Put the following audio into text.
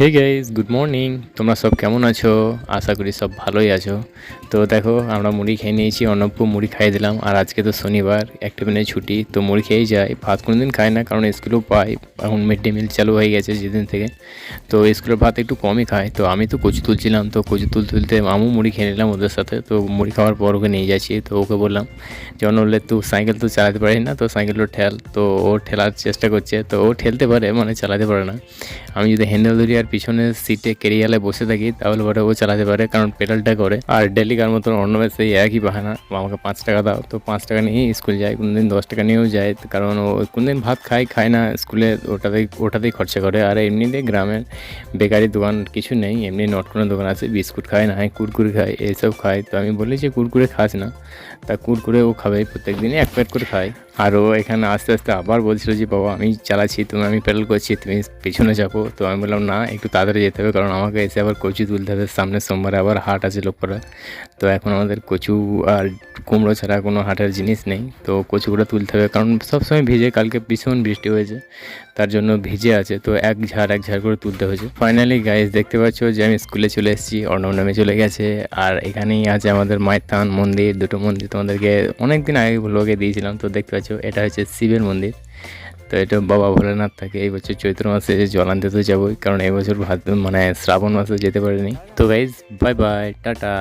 Hey guys good morning তোমরা সব কেমন আছো? আশা করি সব ভালোই আছো। তো দেখো, আমরা মুড়ি খেয়ে নিয়েছি অনব্য মুড়ি খাইয়ে দিলাম, আর আজকে তো শনিবার, একটা দিনের ছুটি, তো মুড়ি খেয়েই যাই। ভাত কোনো দিন খাই না, কারণ স্কুলেও পাই, এখন মিড ডে মিল চালু হয়ে গেছে যেদিন থেকে। তো স্কুলের ভাত একটু কমই খাই, তো আমি তো কচু তুলছিলাম, তো কচু তুল তুলতে আমু মুড়ি খেয়ে নিলাম ওদের সাথে, তো মুড়ি খাওয়ার পর ওকে নিয়ে যাচ্ছি, তো ওকে বললাম, যে অনলে তো সাইকেল তো চালাতে পারি না, তো সাইকেলটা ঠেল, তো ও ঠেলার চেষ্টা করছে, তো ও ঠেলতে পারে মানে চালাতে পারে না। আমি যদি হ্যান্ডেল ধরি আর পিছনের সিটে কেরিয়ালে বসে থাকি, তাহলে পরে ও চালাতে পারে, কারণ পেডালটা করে। আর ডেলি কার মতন অন্য সেই একই বাহানা, আমাকে পাঁচ টাকা দাও। তো পাঁচ টাকা নিয়েই স্কুল যায়, কোনোদিন দশ টাকা নিয়েও যায়, কারণ ও কোনোদিন ভাত খায় খায় না স্কুলে ওটাতেই ওটাতেই খরচা করে। আর এমনিতে গ্রামের বেকারি দোকান কিছু নেই, এমনি নটকোনা দোকান আছে, বিস্কুট খায়, না হয় কুরকুরে খায় এইসব খায়। তো আমি বলি যে কুরকুরে খাস না, তা কুরকুরে ও খাবে প্রত্যেক দিনই এক প্যাকেট করে খায়। আর ও এখানে আস্তে আস্তে আবার বলছিল যে, বাবা, আমি চালাচ্ছি, তুমি, আমি প্যাডেল করছি, তুমি পেছনে যাব। তো আমি বললাম, না, একটু তাড়াতাড়ি যেতে হবে, কারণ আমাকে এসে আবার কচি তুলতে হবে। সামনের সোমবারে আবার হাট আছে লোকপাড়া তো এখন আমাদের কচু আর কুমড়ো ছাড়া কোনো হাটের জিনিস নেই। তো কচুগুলো তুলতে হবে, কারণ সবসময় ভিজে, কালকে ভীষণ বৃষ্টি হয়েছে, তার জন্য ভিজে আছে, তো এক ঝাড় এক ঝাড় করে তুলতে হয়েছে। ফাইনালি গাইজ দেখতে পাচ্ছ যে আমি স্কুলে চলে এসেছি, অর্ণব নামে চলে গেছে, আর এখানেই আছে আমাদের মায়ের থান মন্দির, দুটো মন্দির তোমাদেরকে অনেক দিন আগে ব্লগে দিয়েছিলাম, তো দেখতে পাচ্ছ এটা হচ্ছে শিবের মন্দির। তো এটা বাবা ভোলেনাথ থাকে, এই বছর চৈত্র মাসে জল আনতে তো যাবোই, কারণ এই বছর ভাদ মানে শ্রাবণ মাসে যেতে পারিনি। তো গাইজ বাই বাই টাটা।